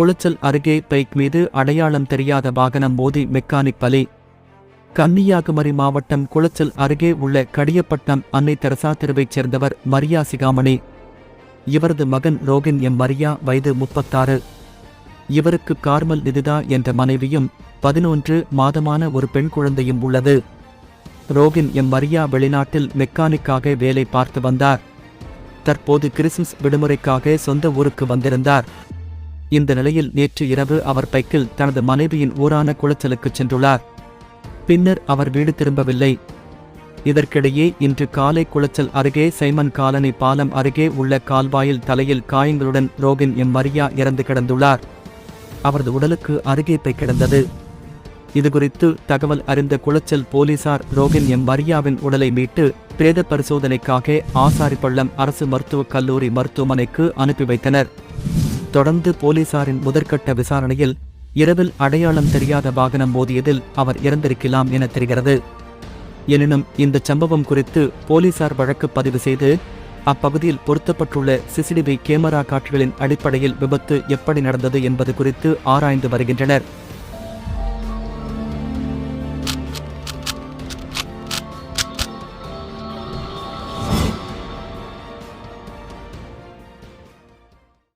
குளச்சல் அருகே பைக் மீது அடையாளம் தெரியாத வாகனம் மோதி மெக்கானிக் பலி. கன்னியாகுமரி மாவட்டம் குளச்சல் அருகே உள்ள கடியப்பட்டம் அன்னை தெரசா தெருவைச் சேர்ந்தவர் மரியா சிகாமணி. இவரது மகன் ரோகின் எம். மரியா வயது முப்பத்தாறு. இவருக்கு கார்மல் நிதிதா என்ற மனைவியும் பதினொன்று மாதமான ஒரு பெண் குழந்தையும் உள்ளது. ரோகின் எம். மரியா வெளிநாட்டில் மெக்கானிக்காக வேலை பார்த்து வந்தார். தற்போது கிறிஸ்மஸ் விடுமுறைக்காக சொந்த ஊருக்கு வந்திருந்தார். இந்த நிலையில் நேற்று இரவு அவர் பைக்கில் தனது மனைவியின் ஊரான குளச்சலுக்கு சென்றுள்ளார். பின்னர் அவர் வீடு திரும்பவில்லை. இதற்கிடையே இன்று காலை குளச்சல் அருகே சைமன் காலனி பாலம் அருகே உள்ள கால்வாயில் தலையில் காயங்களுடன் ரோகின் எம். மரியா இறந்து கிடந்துள்ளார். அவரது உடலுக்கு அருகே பை கிடந்தது. இதுகுறித்து தகவல் அறிந்த குளச்சல் போலீசார் ரோகின் எம். மரியாவின் உடலை மீட்டு பிரேத பரிசோதனைக்காக ஆசாரிப்பள்ளம் அரசு மருத்துவக் கல்லூரி மருத்துவமனைக்கு அனுப்பி வைத்தனர். தொடர்ந்து போலீசாரின் முதற்கட்ட விசாரணையில் இரவில் அடையாளம் தெரியாத வாகனம் மோதியதில் அவர் இறந்திருக்கலாம் என தெரிகிறது. எனினும் இந்த சம்பவம் குறித்து போலீசார் வழக்கு பதிவு செய்து அப்பகுதியில் பொருத்தப்பட்டுள்ள சிசிடிவி கேமரா காட்சிகளின் அடிப்படையில் விபத்து எப்படி நடந்தது என்பது குறித்து ஆராய்ந்து வருகின்றனர்.